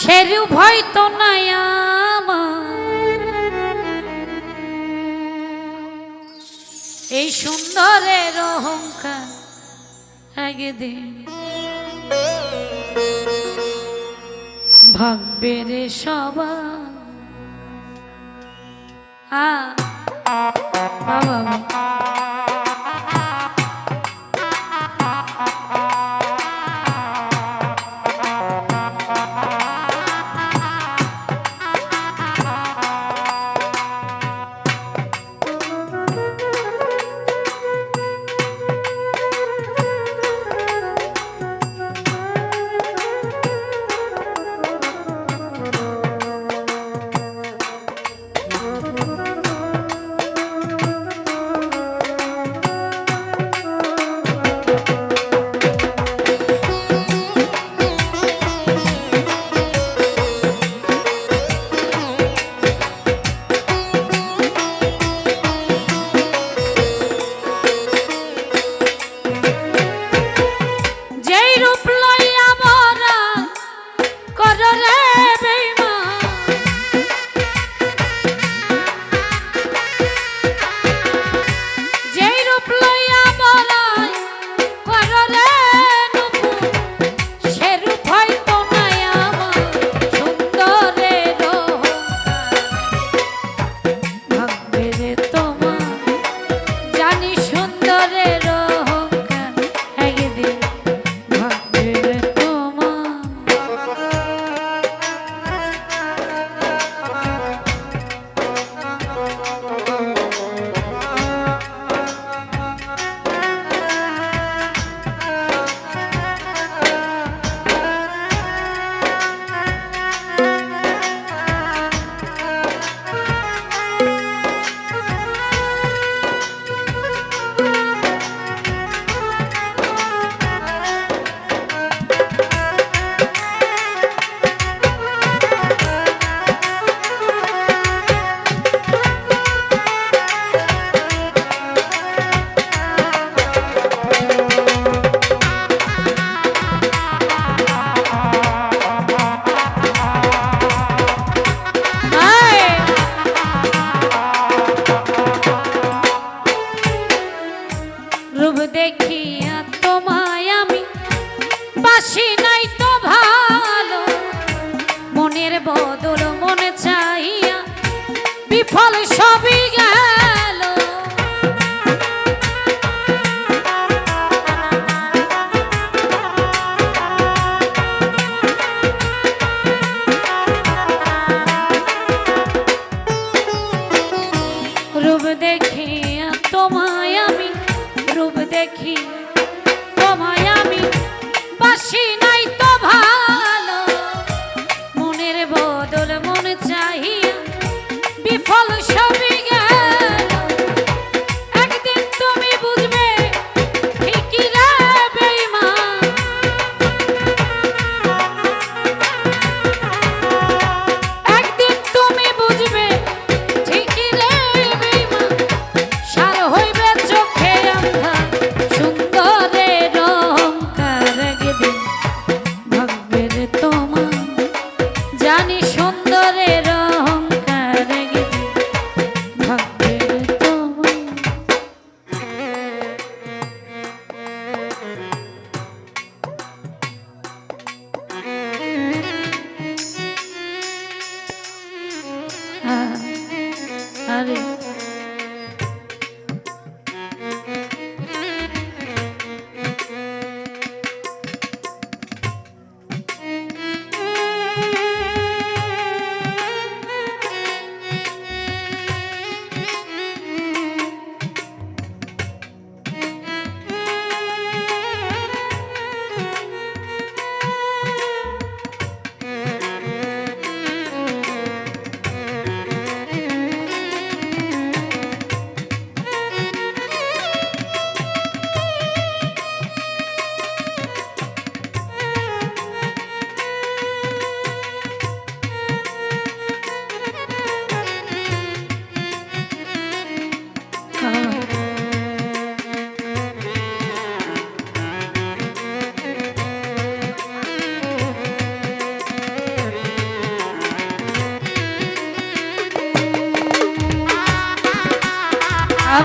সেরু ভয় তো নাই এই সুন্দরের অহংকার একদিন ভাববে রে সবাই আ বাবা।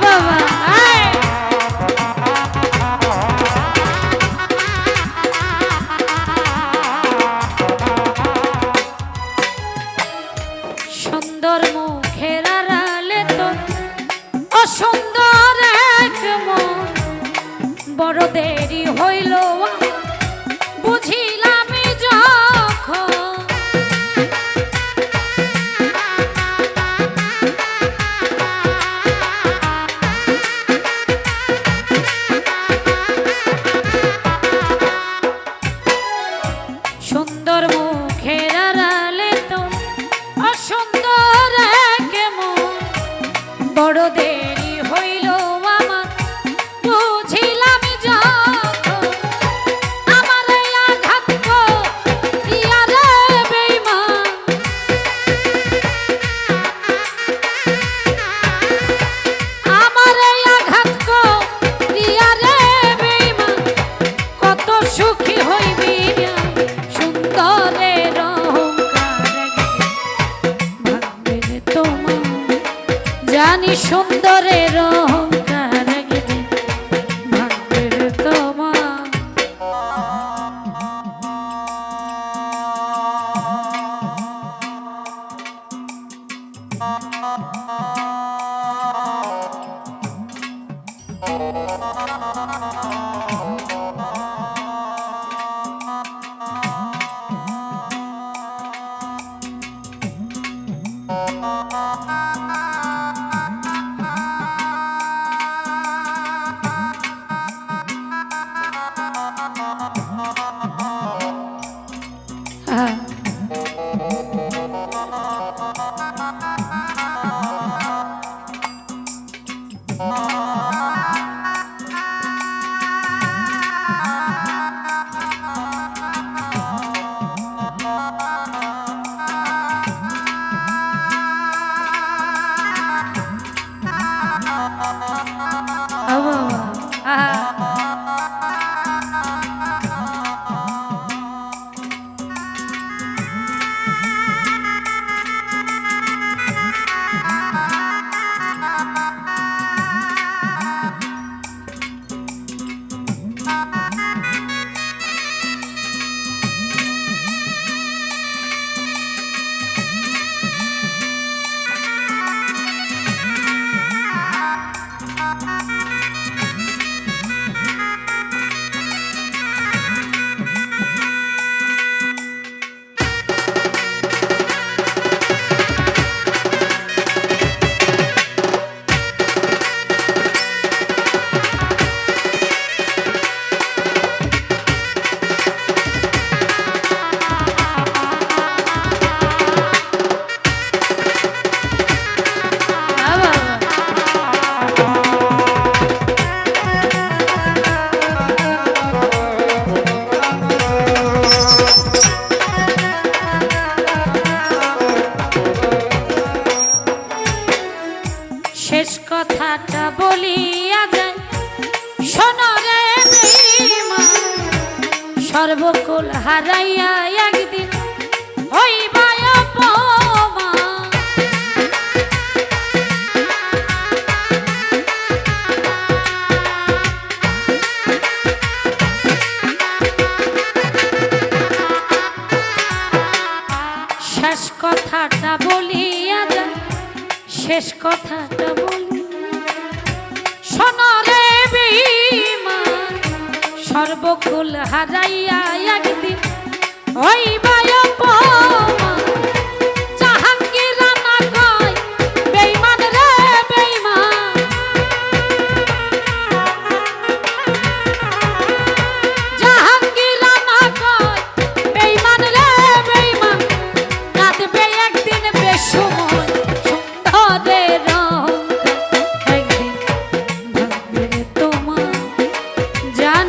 বাবা। সুন্দর তো অসুন্দর এক মন বড় দেরি হইল আমার, সুন্দর মুখের আড়ালে তো অসুন্দর কেমন মন Música শেষ কথাটা বলিয়া যায়। সোনরে সর্বকুল হারাইয়া একদিন হইবায় শেষ কথাটা বলিয়া যায়। শেষ কথাটা সর্বকুল হারাইয়া একদিন হইবায়